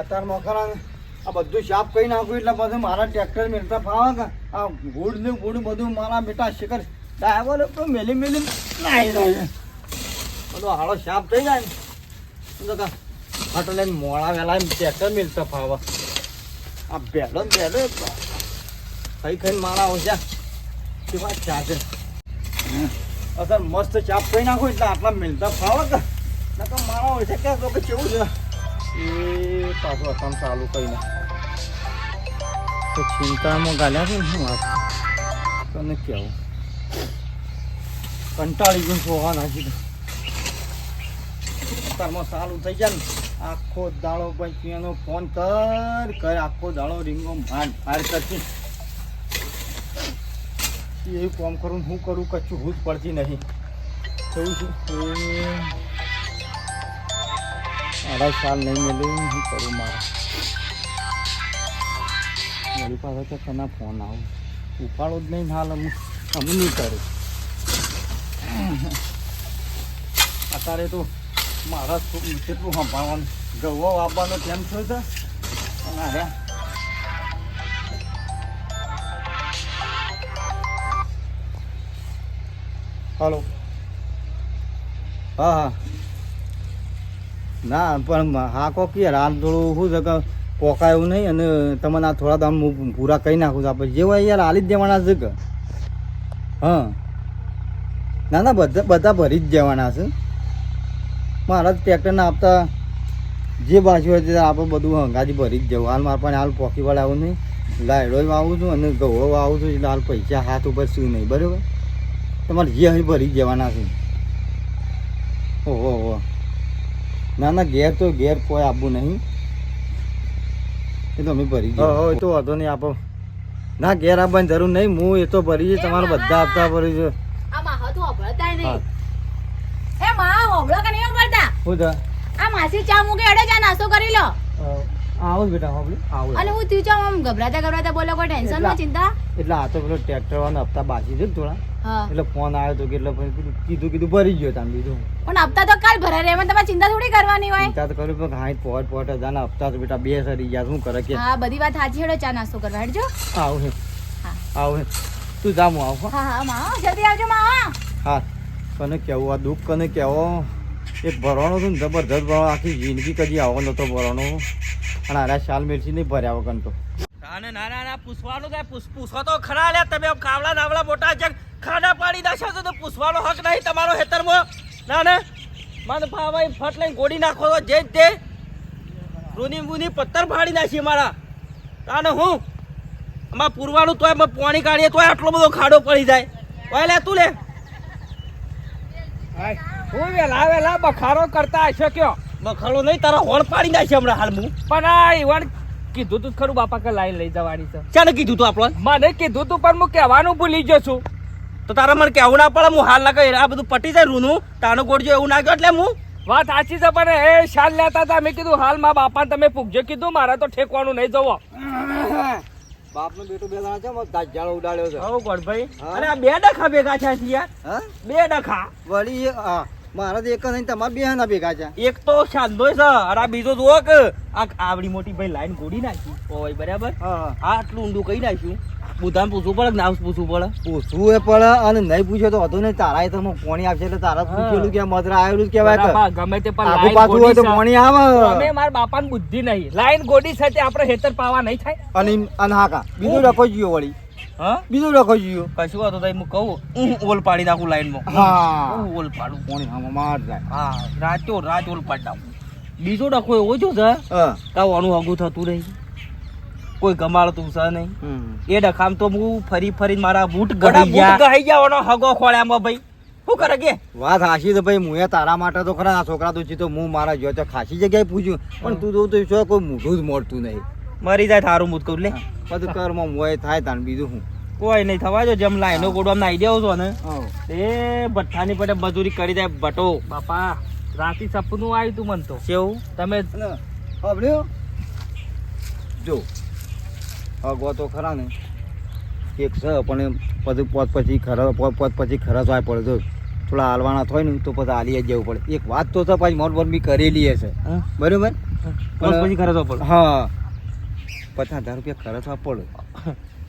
અત્યારમાં ખરા ને. આ બધું શાપ કરી નાખ્યું એટલે બધું મારા ટ્રેક્ટર મેળતા ફાવે કે? આ ગુડ ને ગુડ બધું મારા બેટા શિખર ડ્રાઈવર તો મેલી મેલી નાઈ જાય બધો હાળો શાપ થઈ જાય ને. તો લઈને મોડા વેલા ટ્રેક્ટર મેળતા ફાવે. આ બેલો બેડો ખાઈ ખાઈને મારા ઓછા કેવા ચા છે. અસર મસ્ત ચાપ કરી નાખો એટલે આટલા મેલતા ફાવે કે? મારા હોય છે કે કેવું છે? એ પાછું અસમ ચાલુ કરીને. તો ચિંતામાં ગાલ્યા છે શું વાત? તને કેવું? કંટાળી ગયું સોવા નાખી તારમાં સારું થઈ જાય ને, આખો દાડો પછી એનો ફોન કર કર, આખો દાડો રીંગો માર માર કરતી એવું કોમ કરું હું કરું કચ્છું હું જ પડતી નહીં. થયું છે? એ અઢાર સાલ નહીં મળ્યું હું કરું મારે. મારી પાસે તો તને ફોન આવું. ઉપાડો જ નહીં હાલ અમુક અમુક નહીં કરું અત્યારે તો મારા કેટલું સંભાળવાનું. ગવો આપવાનો કેમ થયો છે અને અરે હલો. હા હા. ના, પણ હા કે હાલ થોડું શું છે કે પોકાય એવું નહીં અને તમને આ થોડા દામ હું પૂરા કહી નાખું છું. આપણે જે હોય યાર હાલી જ દેવાના છે કે. હા. ના ના, બધા બધા ભરી જ દેવાના છે. મારા ટ્રેક્ટરને આપતા જે બાજુ હોય તે આપણે બધું હંગાજી ભરી જ જવું હાલ મારા પાસે હાલ પોકી વાળા આવું નહીં. લાયડો આવું છું અને ગવો આવું છું એટલે હાલ પૈસા હાથ ઉપર શું નહીં, બરાબર? તમારે જે હજી ભરી જ જવાના છે. ઓહો ઓહો. ના ના ઘેર તો ઘેર કોઈ આપવું નહીં. એ તો અમે ભરી ગયા. એ તો વાંધો નહીં આપો. ના ઘેર આપવાની જરૂર નહીં હું એ તો ભરી છે તમારે બધા આપતા ભરી છે. આ માસી ચા મૂકે એડે ચા નાસ્તો કરી લો. આવું બેટા આવું અને હું તું ચા આમ ગભરાતા ગભરાતા બોલો કોઈ ટેન્શન એટલા- માં ચિંતા? એટલે આ તો પેલો ટ્રેક્ટર વાળો હપ્તા બાજી છે ને થોડા. એટલે ફોન આવ્યો તો કેટલો એટલે કીધું કીધું કીધું ભરી ગયો તમે બીજું પણ હપ્તા તો કાલ ભરાય રે એમાં તમારે ચિંતા થોડી કરવાની હોય. ચિંતા તો કરું પણ હાઈ પોટ પોટ હજારના હપ્તા તો બેટા બે સરી ગયા શું કરે કે? હા બધી વાત સાચી હેડો ચા નાસ્તો કરવા હેડજો. આવું હે. આવ છે તું જા હું આવું હા. હા માં જલ્દી આવજો માં હા. કને કેવું આ દુઃખ કને કેવો? એક ભરવાનો તો ને જબરજસ્ત ભરવાનો આખી જિંદગી કદી આવો નતો ભરવાનો. અને આરા શાલ મિર્ચી નહીં ભર્યા વગર તો. અને ના ના ના પૂછવાનું કે પૂછ- તો ખરા લે તમે કાવડા નાવડા મોટા છે ખાડા પાડી નાખ્યો છો તો પૂછવાનો હક નહીં તમારો હેતરમાં ના ના મને ભાઈ ફટ લઈને ગોળી નાખો તો જે તે રૂની બુની પથ્થર ફાડી નાખી મારા. તાને હું? આમાં પૂરવાનું તોય અમે પાણી કાઢીએ તોય આટલો બધો ખાડો પડી જાય. ઓય લે તું લે. હું વેલા વેલા બખારો કરતા હશે કયો? બખારો નહીં તારા હોળ પાડી નાખી હમણાં હાલ હું પણ આ ઈવન કીધું તું ખરું બાપા કે લાઈન લઈ જવાની છે. ચાને કીધું તું આપણો મને કીધું તું પણ હું કહેવાનું ભૂલી ગયો છું. તો તારા મને કેવું ના પડે હું હાલ ના કહી આ બધું પટી જાય રૂનું. તારો ગોળજો એવું નાખ્યો એટલે હું? વાત સાચી છે પણ એ શાલ લેતા હતા. મેં કીધું હાલ મા બાપા તમે પૂગજો. કીધું મારે તો ઠેકવાનું નહીં જવો બાપનો બેટું બે દાણા છે મત દાજાળો ઉડાડ્યો છે. હવ ગોળભાઈ અરે આ બે ડખા ભેગા છે છે યાર. બે ડખા. વળી હા. મારા તો એક જ નહીં તમારા બે ના ભેગા છે. એક તો શાંતો છે અરે આ બીજો જુઓ કે આ આવડી મોટી ભાઈ લાઈન ગોડી નાખી. ઓય બરાબર? હા આટલું ઊંડું કહી નાખ્યું? બુધાને પૂછવું પડે નામ પૂછવું પડે? પૂછવું એ પડે અને નહીં પૂછ્યો તો હતું નહીં તારા એ તો કોણી આપશે એટલે તારા પૂછેલું કે મદરા આવેલું કે ગમે તે પણ આગુ પાછું હોય તો છે. આવે. અમે મારા બાપાને બુદ્ધિ નહીં. લાઈન ગોડી સાથે આપણે હેતર પાવા નહીં થાય. અને અને હા કા બીજું રખો જીયો વળી. હા? બીજું રખો જીયો કશું હતું તો હું કહું? હું ઓલ પાડી નાખું લાઈનમાં હા. હું ઓલ પાડું. કોણી હા માર જાય. હા રાતો રાત ઓલ પાડી નાખું. બીજો ડખો એવો જો છે હા. કાં આનું હગું થતું નહીં. કોઈ ગમાડતું છે નહીં. એ ડખામ તો હું ફરી ફરી મારા બૂટ ગળી બૂટ ગયા. ગઈ ગયા હગો ખોળ્યામાં ભાઈ. શું કરે કે? વાત હાશી તો ભાઈ મુએ તારા માટે તો ખરા છોકરા તો જીતો હું મારા જો તો ખાસી જગ્યાએ પૂછ્યું. પણ તું તો શું કોઈ મોઢું જ મળતું નહીં. મરી જાય થારું મૂત કહું લે બધું કર્મ મોય થાય તાન બીજું હું કોઈ નહીં થવા જો જેમ લાઈનો ગોડવામાં નાઈ દેવો છો ને એ ભઠ્ઠાની પડે મજૂરી કરી જાય ભટો બાપા રાતી સપનું આવ્યું તું મન તો. કેવું? તમે સાંભળ્યો? જો હગો તો ખરા ને. એક છે પણ પછી પોત પછી ખરા પોત પોત પછી ખરા થાય પડે. જો થોડા હાલવાના થાય ને તો પછી હાલી જ જવું પડે. એક વાત તો છે પાછી મોર બી કરેલી હશે બરોબર? પણ પછી ખર્ચો પડે. હા. પચાસ હજાર રૂપિયા ખર્ચવા પડે.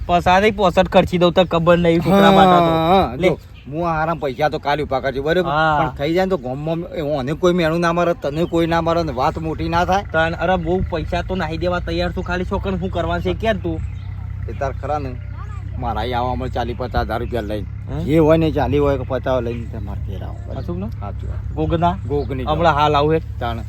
પસારે પોસઠ ખર્ચી દઉં તો ખબર નહીં છોકરા માટે લે. હું આરામ પૈસા તો કાલી ઊભા કરજો બરોબર? પણ થઈ જાય તો ગામમાં ઓને કોઈ મેણું ના મારે તને કોઈ ના મારે વાત મોટી ના થાય. તને અરે બહુ પૈસા તો નાહી દેવા તૈયાર છું ખાલી છોકરાને શું કરવા છે કે તું? એ તાર ખરા ને મારા અહીં મળે ચાલી પચાસ હજાર રૂપિયા લઈને. હે? જે હોય ને ચાલી હોય કે પચાસ લઈને તમારે ઘેર આવો ગોગના? ગોગની હમણાં હાલ આવું એક તાણે.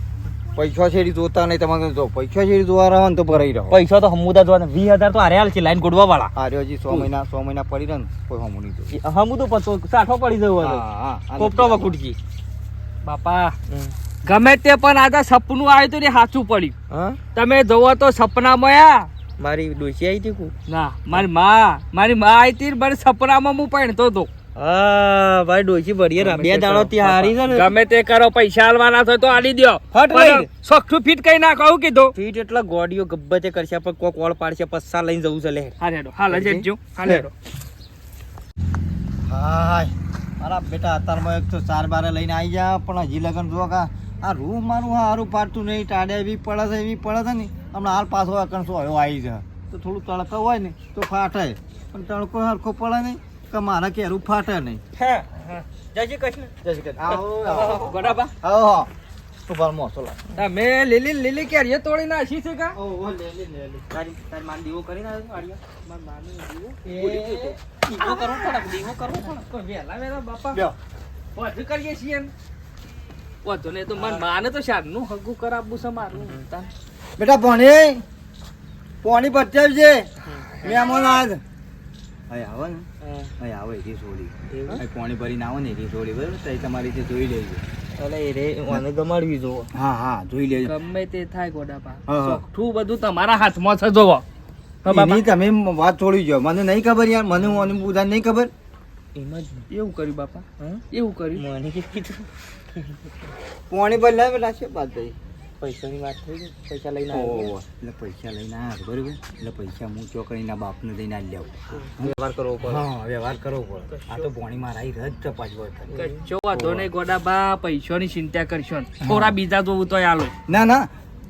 પૈસા શેરી જોતા નહીં તમારે જો પૈસા શેરી જોવા રહો ને તો ભરાઈ રહો. પૈસા તો હમુદા જોવા વીસ હજાર તો હારે હાલ છે લાઈન ગોડવા વાળા આ રહ્યો હજી સો મહિના સો મહિના પડી રહ્યો ને કોઈ હમુ નહીં હમુ તો પતો સાઠો પડી જવું કોપટો નથી વકુટજી બાપા ગમે તે પણ આજે સપનું આવ્યું હતું ને સાચું પડ્યું. હા? તમે જોવો તો સપનામાં આ મારી ડોસી આવી હતી કુ ના મારી માં મારી માં આવી હતી ને મારે સપનામાં હું પહેણતો હતો હા ભાઈ ડોચી ભરીએ ના બે દાડો ત્યાં હારી છે ને. ગમે તે કરો પૈસા આલવાના થાય તો આલી દો ફટ પણ લઈ. સોખું ફીટ કઈ નાખો આવું કીધું. ફીટ એટલે ગોડીઓ ગબ્બતે કરશે પણ કોક ઓળ પાડશે પસ્સા લઈને જવું છે લે. હાલ હેડો હાલ જ હેડજો હાલ હેડો. હાય મારા બેટા અત્યારમાં એક તો ચાર બારે લઈને આવી જા પણ હજી લગન જો કા. આ રૂમ મારું હારું પાડતું નહીં ટાડે એવી પડે છે એવી પડે છે ને. હમણાં હાલ પાછો અકણસો આવ્યો આવી જાય તો થોડું તડકો હોય ને તો ફાટે. પણ તડકો સરખો પડે નહીં. કે મારા કેરું ફાટે નહીં. જય શ્રી કૃષ્ણ. જય શ્રી કૃષ્ણ. આવો. મોસો લાવ. તમે લીલી લીલી કેરીએ તોડી નાખી છે કા. ઓહો, લીલી લે, લે, લે. તારી તાર માન દીવો કરીને આવ્યો આડિયા? માર માને દીવો. એ, દીવો કરવો પડે દીવો કરવો પડે. કોઈ વહેલા બાપા. લ્યો. વધુ કરીએ છીએ વધુ ને તો મન માને તો શારનું હગું કરાવવું છે મારું. બેટા પોણી પોણી બચાવજે મહેમાન આજ અહીં આવે ને. અહીં આવે એથી છોડી. પોણી ભરીને આવો ને એથી છોડી બરાબર? તો તમારી રીતે જોઈ લેજો. અલે એ રે મને ગમાડવી જોવો. હા હા જોઈ લેજો. ગમે તે થાય હા, હા. બધું તમારા હાથમાં છે જોવો. હા તમે વાત છોડી જાઓ. મને નહીં ખબર યાર. મને મને બધા નહીં ખબર? એમ જ એવું કર્યું બાપા? એવું કર્યું? મને કીધું. પોણી ભરી લાવે બાદ થઈ પૈસાની વાત થઈ ગઈ? પૈસા લઈને આવ્યો? એટલે પૈસા લઈને આવ્યો બરોબર? એટલે પૈસા હું ચોકડીના બાપને દઈને આવી લેવું. વ્યવહાર કરવો પડે. હા વ્યવહાર કરવો પડે. આ તો પોણી મારા રજ ચપાચ કચ્છો વાંધો નહીં ગોડાબા પૈસાની ચિંતા કરશો થોડા બીજા જોવું તો આલો ના ના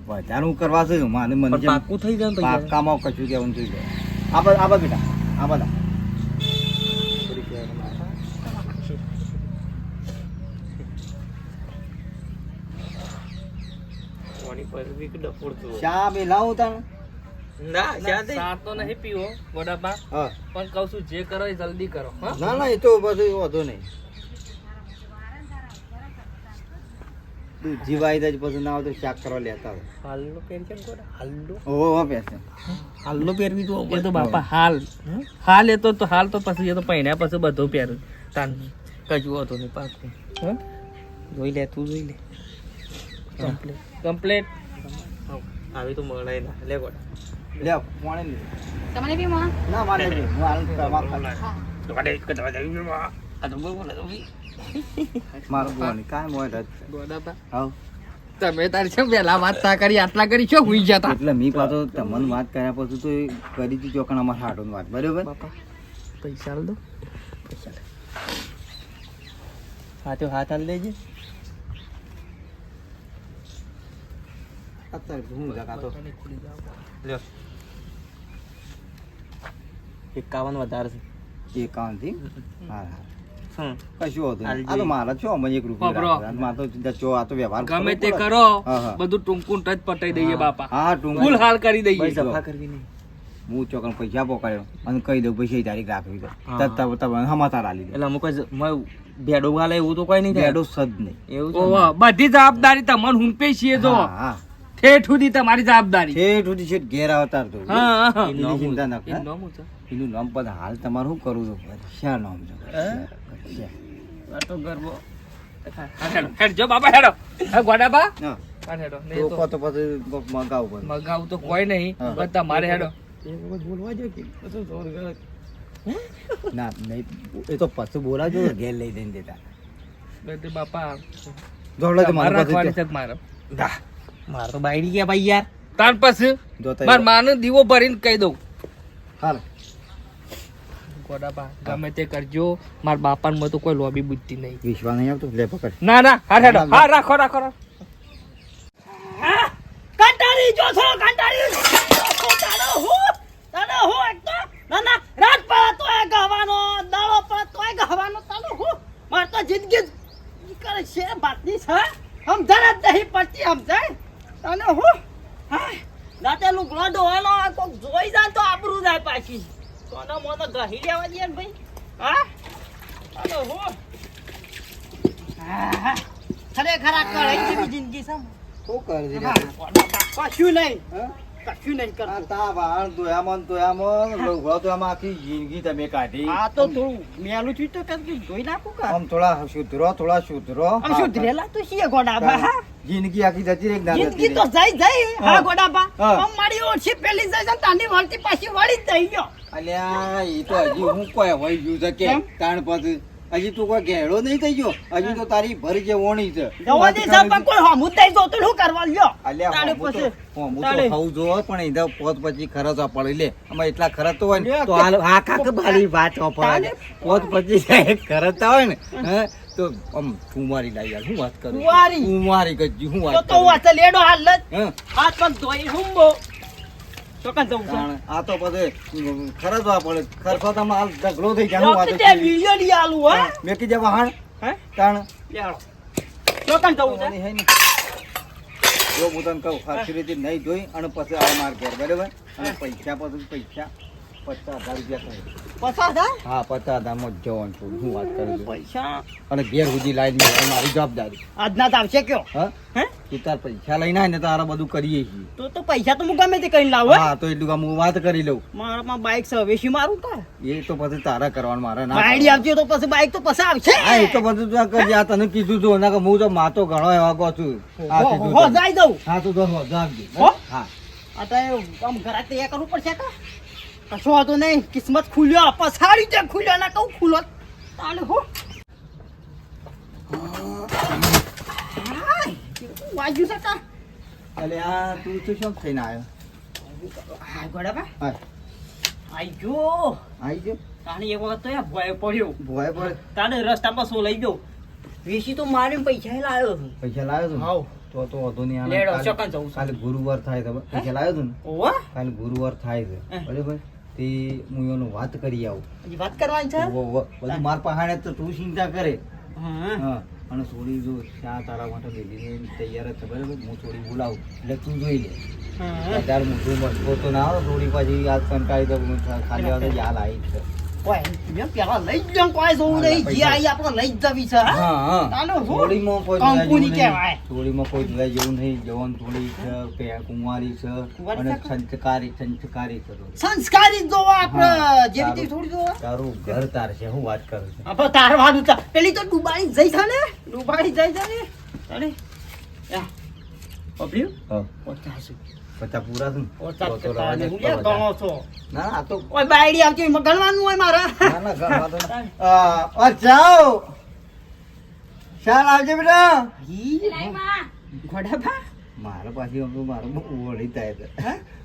વધારે કરવા છે મને મને પાકું થઈ જાય પાક્કામાં કશું કહેવાનું થઈ જાય આ બધા આ બધા બેટા આ બધા કોની પર વીક ડફોડતું ચા બે લાવું તાને ના જ્યાં તો નહીં પીવો ગોડાબા પણ કહું છું જે કરો એ જલ્દી કરો ના ના એ તો બધું વાંધો નહીં. તું જીવાઈ જાય પછી ના આવે તો કરવા લેતા હોય. હાલનો પહેર છે હાલનો. ઓહો હો હાલનો પહેરવી તો એ તો બાપા હાલ. હાલ એ તો હાલ તો પછી એ તો પહેર્યા પછી બધું પહેરું તાન કજુ હતો નહીં પાછું હા જોઈ લે તું જોઈ લે. કમ્પ્લેટ કમ્પ્લેટ આવી તો મળે ના લે ગોડા લે પાણી લે. તમને બી માં? ના મારે બી હું હાલ કરવા ખાલી. આ તો બહુ બોલે તો બી. મારું બોની કાય મોય રજ ગોડા ગોડાબા હાવ. તમે તાર છો પહેલા વાત સા કરી આટલા કરી છો હુઈ જતા. એટલે મી પાછો તમને વાત કર્યા પછી તો કરી હતી ચોકણ અમારા હાટોની વાત. બરોબર? બાપા પૈસા લ દો. પૈસા લે. હાથો હાથ હાલ દેજે. અત્યારે હું જગા તો લ્યો એકાવન વધારે છે એકાવનથી હા હા કશું હતું આ તો મારા છો અમે એક રૂપિયો વાપરો. રાખો. આ મારે તો સીધા આ તો વ્યવહાર ગમે તે કરો હા, હા. બધું ટૂંકું ટચ પટાઈ દઈએ બાપા હા ટૂંક હાલ કરી દઈએ સફા કરવી નહીં હું ચોકન પૈસા પોકાડ્યો અને કહી દઉં પૈસા તારીખ રાખવી દઉં તમે સમાચાર આલી એટલે અમુક ભેડો વાલે એવું તો કઈ નહીં ભેડો સદ નહીં એવું બધી જવાબદારી તમને હું છીએ જો હા, હા ઠેઠ સુધી તમારી જવાબદારી ઠેઠ સુધી છેઠ ઘેર આવતા તો હા હા ચિંતા ના કર. એનું નામ છે? પણ હાલ તમારું શું કરું છું શા નામ છે આ તો ગરબો હા, હેડો હેડજો બાપા હેડો ગોડાબા હા. હા, હેડો તો તો તો પછી કોક મગાવું પડે. તો કોઈ નહીં. પણ તમારે હેડો એક વખત બોલવા જો કે પછી સોર ગળે. ના નહીં એ તો પછી બોલાજો ઘેર લઈ દઈને દેતા બાપા જોડે તો મારા રાખવાની છે દા. મારે તો બાયડી ગયા ભાઈ યાર. તાર પાસે માર માને દીવો ભરીને કહી દઉં. હાલ. ગોડાબા ગમે તે કરજો. મારા બાપાને મને તો કોઈ લોબી બુદ્ધિ નહીં. વિશ્વાસ નહીં આવતો? લે પકડ. ના ના હા હેડો હા રાખો રાખો રાખો. કંટાળી જો છો કંટાળી. તારો હું તારો હું એક તો ના ના રાત પડે તોય ગવાનો દાડો પડે તોય ગવાનો તારો હું. માર તો જિંદગી કરે છે બાતની છે. સમજાય જ નહીં પડતી સમજાય તને હું હા લુગડો ધોવાનો આ કોક જોઈ જાય તો આબરૂ જાય પાછી. તને મોનો ગહી લેવા દે ને ભાઈ. હા? તને હું. હા ખરેખર આ કળાઈ જેવી જિંદગી છે. શું કરે કશું નહીં. હા? કશું નહીં કરતું. તા વાહણ ધોયામાં ને ધોયામાં તો આમાં આખી જિંદગી તમે કાઢી. આ તો થોડું મેલું છું તો કદી ધોઈ નાખું કા? આમ થોડા સુધરો થોડા સુધરો આમ સુધરેલા તો છીએ ગોડાબા હા. જિંદગી આખી જતી રહી જિંદગી તો? જઈ જઈ હા. ગોડાબા. આમ મારી ઓછી પેલી જઈ છે તાની વળતી પાછી વળી જ જઈ ગયો અલ્યા એ તો હજી હું કોઈ હોય ગયું છે કે તાણ પછી હજી તું કોઈ ઘેડો નહીં થઈ ગયો? હજી તો તારી ભરી જે ઓણી છે. જવા દે સાહેબ પણ કોઈ હમું થઈ જોતું શું કરવા લ્યો? અલ્યા તાણે તો પછી તો ખાવું જોવે પણ એના પોત પછી ખરચ પડી લે. આમાં એટલા ખરચ તો હોય ને તો હાલ આ કાક બારી વાત પડે પોત પછી ખરચ ખરચતા હોય ને હે, તો આમ લાવી યાર હું વાત કરું? કુંવારી કજી હું તો વાત તો કરું વાતે લેડો હાલ હાથ પણ ધોઈ હુંબો. કાં જવું છે. આ તો પછી ખરચવા પડે. ખર્ચો તો હાલ ઢગલો થઈ જાય વાત વખતે વીડિયો ની આલું હા. વાહણ તાણ. ચોકન જવું છે. જો હું તને કહું સરખી રીતે નહીં જોઈ અને પછી આ માર ઘેર બરાબર? અને પૈસા પછી પૈસા પચાસ હજાર રૂપિયા થાય. પસાર થાય હા પચાસ હજારમાં જ જવાનું છું. હું વાત કરું છું? પૈસા. અને ઘેર સુધી લાઈન મારી જવાબદારી. આજના તો આવશે કયો? હા? હે? તું તાર પૈસા લઈને આય ને તારા બધું કરીએ છીએ. તો તો પૈસા તો હું ગમે તે કઈ લાવું હા? તો એટલું કામ હું વાત કરી લઉં. મારામાં બાઈક સર્વિસી મારું કા એ તો પછી તારા કરવાનું મારે ના બાયડી કરવાનું. તો પછી બાઈક તો પછી આવશે. હા એ તો બધું તું કરજે. આ તને કીધું છું ના કે હું તો માતો ઘણો એવા કહું છું. હો, કીધું હો, જાય દઉં. હા તું તો હો, જાગજે. હા? આ તો આમ ઘરે તૈયાર કરવું પડશે કા? કશો વાંધો નહીં. કિસ્મત ખુલ્યો પછાડી તે ખુલ્યો ના કહું ખુલ્લો તાલે હો. વાજ્યું છે તા? અલે આ તું તો શું થઈને આવ્યો. હા ગોડાબા હા. આઈ જો. આવી ગયો તાને એક વખત તો યાર ભોય પડ્યો. ભોય પર તાણે રસ્તામાં સો લઈ ગયો? વેચી તો મારીને પૈસા લાવ્યો પૈસા લાવ્યો તું હાવ તો તો વધુ નહીં આને લેડો, ચકન જવું કાલે ગુરુવાર થાય તો પૈસા લાવ્યો તું ને? ઓવા કાલે ગુરુવાર થાય છે. બરાબર તે હું એનો વાત કરી આવું. વાત કરવાની છે? બધું માર પહાડે તો તું ચિંતા કરે. અને થોડી જો શા તારા માટે લીધી તૈયાર જ બરાબર? હું થોડી બોલાવું એટલે તું જોઈ લે. ત્યારે વધારે મોટું મસ્કો તો ના આવે થોડી પાછી યાદ કંટાળી તો હું ખાલી આવે યાદ આવી જ છે. ઓય મેં પેલા લઈ જ જાઉં કોઈ જોવું નહીં. જે આઈ આપણે લઈ જવી છે હા? કોઈ કંકુની જોવા કહેવાય. નહીં. થોડીમાં કોઈ જોવા જેવું નહીં. જવાન થોડી છે પે- કુંવારી છે અને સંસ્કારી સંસ્કારી છે સંસ્કારી જોવા આપણે. હા, જેવી થોડી જોવા. તારું ઘર તાર છે હું વાત કરું છું. આપણે તાર છે પેલી તો ડુબાઈ જઈ છે ને? ડુબાડી જઈ છે ને? અરે યા પબ્લિક હા. પચાસ પચાસ પૂરા છું પચાસ તો તો ટકા રવા દે, ને હું તો ગણો છો? ના ના, તો ઓય બાયડી આવતી હોય, એમાં ગણવાનું હોય મારે. ના ના જાઓ. શાલ આવજે બેટા. ઈ. મારા પાછી મારું વળી થાય છે.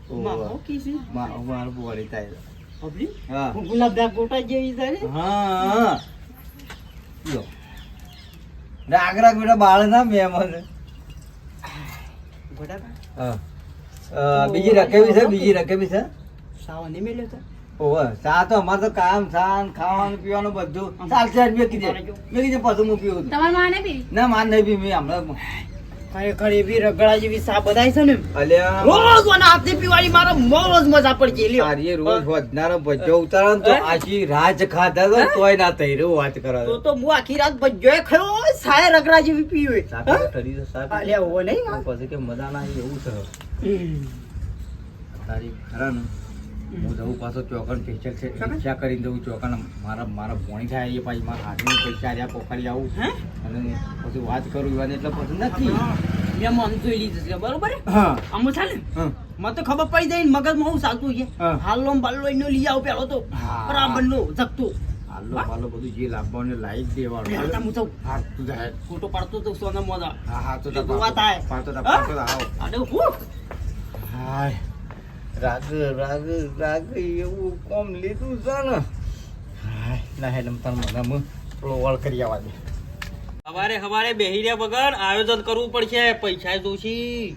મારું થાય છે. પબ્લિક હા. ગુલાબના ગોટા જેવી હા. રાગ રાગ બેટા બાળ ના ઘોડાભા? હા. બીજી રકેવી છે? બીજી રકેવી છે? સાવા નહીં મેલ્યો તો. ઓવે ચા તો અમારે તો કામ સાન ખાવાનું પીવાનું બધું. ચાલશે મેં કીધે મેં કીધું પછી હું પીવું. માને બી ના માન નહીં પી મેં હમણાં ખરેખર એવી રગડા જેવી સા બધાય છે ને. અલ્યા. રોજ મને હાથથી પીવાળી મારો મોજ મજા પડી ગઈ લ્યો. તારી રોજ વધનારો ભજ્જો ઉતારો ને તો? આખી રાજ ખાધા તો તોય ના થઈ રહ્યું વાત કરો. તો તો હું આખી રાત ભજ્યોય ખયો સાય રગડા જેવી પી હોય. સાપી હા? તો ઠરી તો. અલ્યા હોવે નહીં પછી કે મજા ના એવું છે. તારી ખરા ને હું જવું પાછો ચોકન સ્પેશિયલ છે? રિક્ષા કરીને જવું ચોકન મારા મારા ભોણી થાય એ પાછી મારા હાથની પૈસા રહ્યા પોખાડી આવું. અને પછી વાત કરું એવાની એટલે પસંદ નથી. મેં મન જોઈ લીધું છે બરોબર હા. આમ ચાલે મને તો ખબર પડી જાય મગજમાં હું ચાલતું છે. હાલો ને બાલો એનો લઈ આવ પેલો તો. હા. બરાબર નો જગતું. હાલો હાલો બધું જે લાવવાનું લાઈટ દેવાનું દેવાનું. હું તો હા તું જાય. ફોટો પાડતો તો સોના મોદા હા હા તો જોવા થાય. પાડતો પાડતો આવો. અરે હું? હાય. રાગ રાગ રાગ એવું કોમ લીધું છે ને. ના હેડ તમે મને થોડો વળ કરી આવવા દે. હવારે હવારે બેહી રહ્યા વગર આયોજન કરવું પડશે પૈસા જોશી.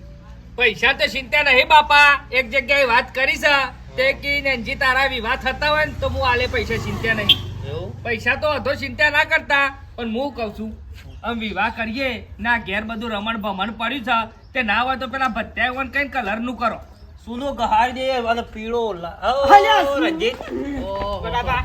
પૈસા તો ચિંતા નહીં બાપા. એક જગ્યાએ વાત કરી છે તે કી નંજી તારા વિવાહ થતા હોય ને તો હું આલે પૈસા ચિંતા નહીં. એવું? પૈસા તો અધો ચિંતા ના કરતા પણ હું કહું છું આમ વિવાહ કરીએ ના ઘેર બધું રમણ ભમણ પડ્યું છે તે ના હોય તો પેલા ભત્યા હોય કઈ કલરનું કરો. સુનો ગહાર દે અને પીળો? રંજીત. ગોડાબા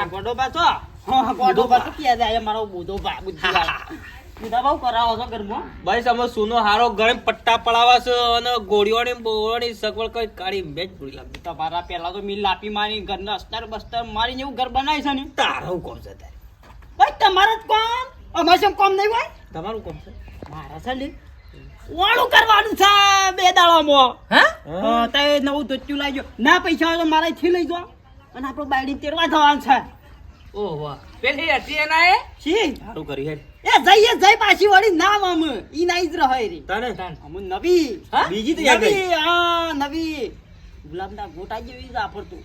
આ ગોડોબા છો? હા ગોડોબા તો કે જાય મારો બુધો બા બુધાબા હું કરાવો છો ઘરમાં? ભાઈ તમે સુનો હારો ગરમ પટ્ટા પડાવા છે અને ગોળીઓની બોળીની સગવડ કઈ કાઢી મેચ પૂરી લાગી. તમારા પેલા તો મિલ લાપી મારી ઘરના અસ્તર બસ્તર મારીને એવું ઘર બનાવી છે ને? તારું કોમ છે તારે. ભાઈ તમારા જ કોમ? અમારે કોમ નહીં હોય? તમારું કોમ છે. મારા છે ને વાળું કરવાનું છે બે દાડામાં. હા? તે નવું ધોત્યું લાવજો ના પૈસા હોય તો મારા થી લઈ જાઓ. અને આપણો બાયડી તેરવા જવાનું છે. ઓહો પેલી હતી એના એ? શી? સારું કરી હે એ જઈએ જઈ પાછી વળી ના મમ ઈ નાઈ જ રહે રી. તને અમુ નવી? બીજી તો નવી? હા નવી. ગુલાબના ગોટા જેવી જ આફરતું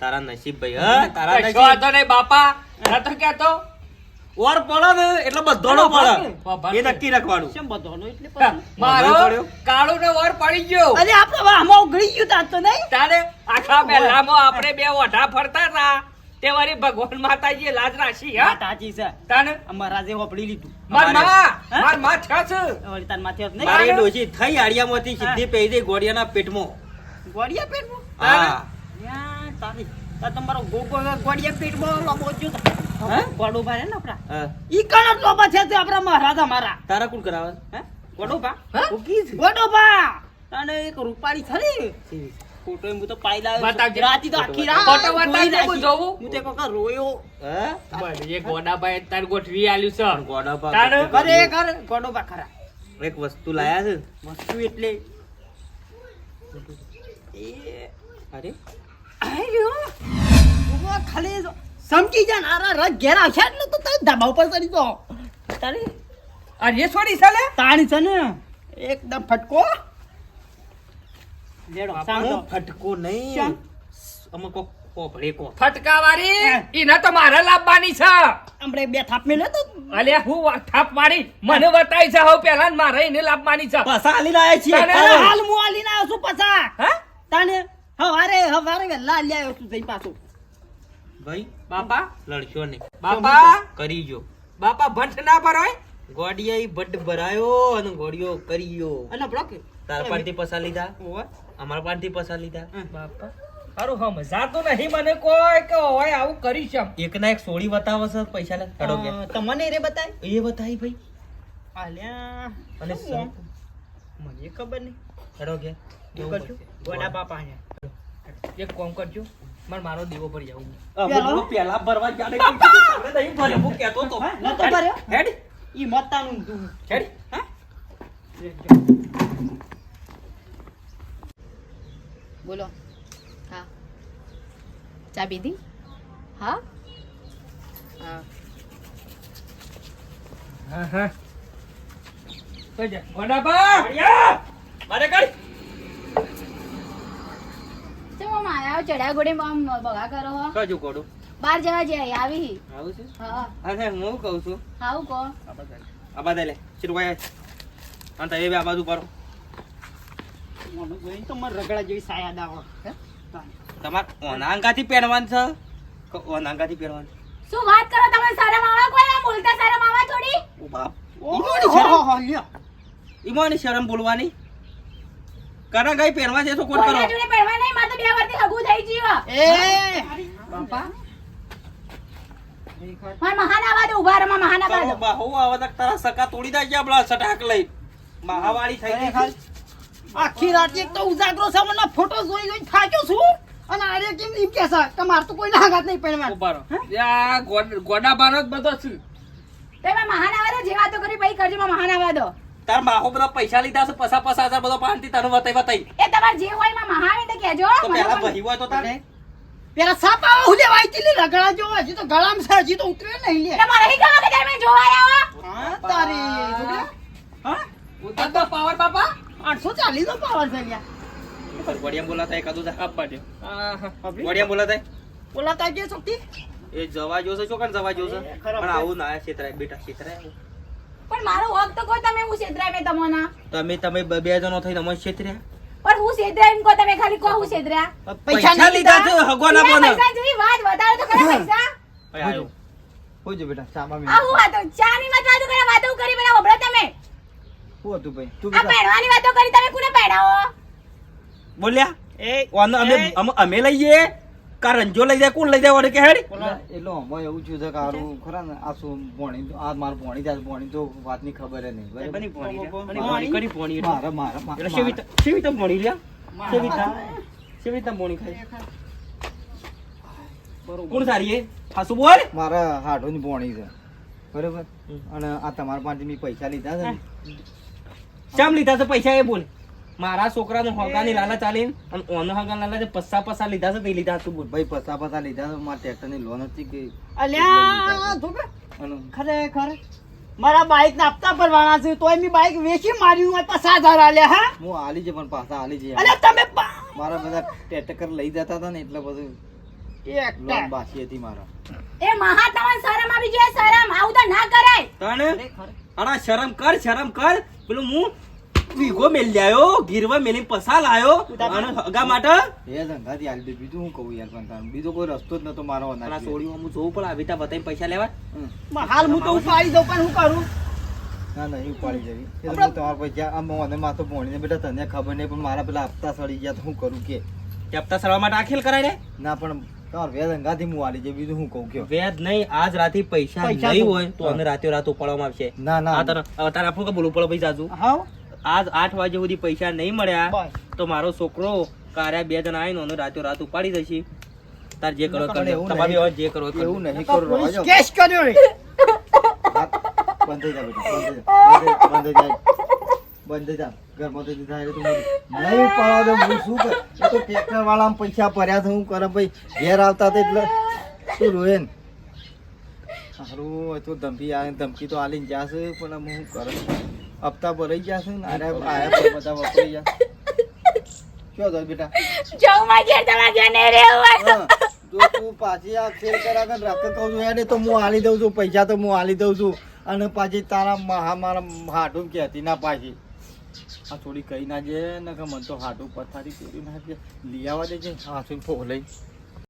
તારા- નસીબ ભાઈ. હા તારા નસીબ. તો નહીં બાપા. તો ક્યાં તો ઓર પડે ને એટલે બધોનો પડે એ નક્કી રાખવાનું. કેમ બધોનો? એટલે મારો કાળો ને વર પડી ગયો. અરે આપણે આમાં ઉઘડી ગયું તાર તો નહીં? તારે આખા પહેલામાં આપણે બે ઓઢા ફરતા હતા તે વારી ભગવાન માતાજી લાજ રાખી હા? તાજી છે. તાને? અમારા જે હોપડી લીધું. મારમાં મારમાં છે છે વળી તાર માથે નહીં? મારી ડોશી થઈ આડિયામાંથી સીધી પેઈ દે ગોડિયાના પેટમાં. ગોડિયા પેટમાં? હા. યા, તારી તાર તમારો ગોગો ગોડિયા પેટમાં લોબો જો તો હે? ગોડો ભારે ને આપડા ઈ કણ લોબા છે તે આપડા મહારાજા મારા. તારા કોણ કરાવે? હે? ગોડો ભા હા? ગોડો ભા તને એક રૂપાળી ખરી ફોટો હું તો પાઈ લાવ્યો રાતી તો આખી રાત ફોટો બતાવજે, હું જોઉં. હું તો કોકા રોયો. હે? બસ, ગોડાભાઈ તાર ગોઠવી આલ્યું છે. પણ ગોડા પા તારે કેટલી ખરેખર ગોડો ભા ખરા. એક વસ્તુ લાયા છે? વસ્તુ એટલે એ અરે. આયો. ખાલી સમજી જા ને આરા રસ ઘેર આવશે એટલે તો તને ધાબા ઉપર ચડી તો તારી? અરે છોડી સાલે. તાણી છે ને. એકદમ ફટકો. લેડો આપણો ફટકો નહીં. અમે કોક કોપડે કો ફટકા વાળી. ઈને તો મારે લાવવાની છે. આપણે બે થાપ મેલે તો અલે હું વા- થાપ મારી? મને બતાઈ છે હવે પેલા ને મારે એને લાવવાની છે. પાછા આલી લાયા છીએ. હાલ હું આલીને આવ્યો છું પાછા. હે? તાને હવારે હવારે વહેલા આલી આવ્યો છું જઈ પાછો. ભાઈ બાપા? લડશો નહીં. બાપા? કરી જો. બાપા ભટ્ટ ના ભરાય? ગોડિયા ભટ્ટ ભરાયો અને ગોડિયો કરીયો અને બ્લોક તાર પાનથી પસા લીધા? અમાર અમારા પાનથી પસા લીધા? બાપા. હારું સમજાતું નહીં મને કોઈ કે હોય આવું કરી છે એક ના એક સોળી બતાવે પૈસા લે હેડો કે. તમને રે બતાય? એ બતાવી ભાઈ. આલ્યા. અને? મને ખબર નહીં. હેડો કે. ગોડા બાપા એક કામ કરજો. મારે મારો દીવો ભરી જવું પેલો? પેલા ભરવા જાણે તમે નહીં ભર્યો હું કહેતો તો. હા, નતો ભર્યો. હેડ. ઈ મતાનું તું. હેડ. હા? બોલો. હા. ચા પીધી? હા? હા. હા હા. તો જા. ગોડાબા મારે કાઢ ચમ આમ આયા ચડા ઘોડે આમ બગા કરો હો. કજુ કોડો બાર જવા જાય આવી આવું છે? હા. અરે હું કહું છું? હાઉ કો આ બાદ લે. ચિરવાય અને તમે બે આ બાજુ કરો મને રગડા જેવી સાયા દાવો. હે? તમારે ઓનાંગાથી પહેરવાનું છે? ઓનાંગાથી પહેરવાનું? શું વાત કરો તમે? શરમ આવા કોઈ બોલતા? શરમ આવા થોડી? ઓ બાપ. ઈમોની શરમ બોલવાની? કરા ગઈ પહેરવા છે તો કોણ કરો? જોડે પહેરવા નહીં મારે તો બે વર્ષથી હગું થઈ જીવા એ! બાપા. માર મહાન આવા દે ઊભા રહો માર મહાન આવા તારો દો બાહુ આવે તો તારા સકા તોડી દા ગયા બળા સટાક લઈ. મહાવાળી થઈ ગઈ. આખી રાત એક તો ઉજાગરો છે મને ફોટો જોઈ જોઈ થાક્યો છું. અને આરે કેમ એમ કે છે કે માર તો કોઈ લાગાત નહીં પડવા ઉભારો રહો. આ ગોડ- જ બધો છું. તે માર મહાન આવા દો જે વાતો કરી પછી કરજો માર મહાન આવા દો તાર માહો બધા પૈસા લીધા છે પસા પસા હજાર બધો પાનથી તને વતાઈ વતાઈ એ તમાર જે હોયમાં એટલે કહેજો. તો પેલા ભહી હોય તો તારે. પેલા સાપા આવો હું લેવા આઈ તી રગડા જો હજી તો ગળામ છે હજી તો ઉતરે નહીં લે. એટલે મારે નહીં કે તમે જોવા આવ્યા હા તારી. હા? ઉતરતો પાવર બાપા આઠસો ચાલીસ નો પાવર છે લ્યા. બોલાતા એકાદું જા હા હા બોલાતા બોલાતા કે શક્તિ? એ જવા જોશે ચોકન જવા જોશે પણ આવું ના છેતરાય બેટા છેતરાય. પણ મારો હક તો કહો તમે હું છેતરાય મેં તમોના? તમે તમે બે જણો થઈ અમને છેતર્યા? પણ હું છેતરાય એમ કો તમે ખાલી કો હું છેતર્યા? પૈસા લીધા તો છે હગવાના બીજા પૈસા જેવી વાત વધારે તો કરે પૈસા? ભાઈ આયો. હોજો બેટા બેટા ચામાં આ હું વાતો ચાની મત વાતો કરે વાતો કરી બેટા હોભળો તમે. હું હતું ભાઈ? તું આ પહેરવાની વાતો કરી તમે કોને પહેરાવો? બોલ્યા? એ અમે અમે- અમે લઈ જો લઈ જાય કોણ લઈ જાય વળી કે હેડ એટલે એટલે એવું થયું છે કે હારું ખરા ને આ શું ભણી આ માર ભણી જાય ભણી તો વાતની ખબર નહીં બરાબર? ભોણી કરી ભોણી. મારે મારે એટલે મારે. શેવી ત- ભોણી લ્યા? તમ- શેવી ભોણી ખાય? કોણ સારી એ? હાસુ બોલ મારા હાડોની ભોણી છે બરોબર અને આ તમારા પાંચ મેં પૈસા લીધા છે ને શામ લીધા છે પૈસા એ બોલ મારા છોકરાને હોગાની લાલા ચાલીને અને ઓનો હોગાની લાલા જે પસ્સા પસ્સા લીધા છે તે લીધા તું બોલ. ભાઈ પસ્સા પસ્સા લીધા છે મારા ટ્રેક્ટરની લોન હતી કે અલ્યા ધોબે, ખરેખર. મારા બાઈક ને હપ્તા ભરવાના છે તોય મી બાઈક વેચી માર્યું હોય પસા હજાર આલ્યા હા? હું આલી છે પણ પાછા આલી છે. અલ્યા તમે મારા બધા ટેટકર લઈ જતા હતા ને એટલે બધું એક લોન બાકી હતી મારા. એ મહા તમને શરમ આવી જોઈએ શરમ. આવું તો ના કરાય. તને અરે શરમ કર શરમ કર. પેલું હું વીઘો મેલ લાયો ગીરવા મેલી પસા લાયો. અને હગા માટે? એ ધંધાથી આલી દે બીજું હું કહું યાર પણ તારું. બીજો કોઈ રસ્તો જ નતો મારો આ અનાજ હું જોઉં પણ આવી રીતે બતાઈ પૈસા લેવા? હાલ હું તો ઉપાડી દઉં પણ હું કરું? ના નહીં ઉપાડી જવી એ તો તમારા પૈસા આમ મને માથો ભણીને બેટા તને ખબર નહીં પણ મારા પેલા હપ્તા સડી ગયા તો હું કરું કે? હપ્તા સડવા માટે આખેલ કરાય ને? ના પણ તમારા વેદ અંગાથી હું આલી જાય બીજું હું કહું કે નહીં આજ રાતે પૈસા નહીં હોય તો અમે રાતે રાત ઉપાડવામાં આવશે. ના ના. આ તારે આપણું કે બોલવું પડે ભાઈ જાજુ હા. આજ આઠ વાગ્યા સુધી પૈસા નહીં મળ્યા તો મારો છોકરો કાર્યા બે જણા આવીને ઓનો રાતે રાત ઉપાડી દેશે તાર જે કરો કરે. તમારે. હવે જે કરો એવું નહીં. કરો કેશ કર્યો રે બંધ થઈ જા બેટા બંધ થઈ જા. બંધ થઈ- જા બંધ થઈ જા ઘરમાં તો થાય એટલે તું નહીં પાડવા દે હું શું કર? એ તો ટ્રેક્ટર વાળા પૈસા ભર્યા છે હું કરે ભાઈ ઘેર આવતા હતા એટલે શું રોયે ને? સારું તો ધમકી આવે ધમકી તો આલીને જશે પણ હું કરે? હપ્તા ભરાઈ જશે ને આરે આયા બધા વપરાઈ જશે શું થાય બેટા? જવું માં ઘેર તમારા ઘેર નહીં રહેવું જો તું પાછી આ ખેલ કરા કે રાખ કહું છું યાર તો હું આલી દઉં છું પૈસા તો હું આલી દઉં છું. અને પાછી તારા મહા મારા હાટું કહેતી ના પાછી. આ થોડી કહી ના જે ને કે મને તો હાટું પથારી કરી ના લઈ આવવા દેજે. હાથું ફો લઈ.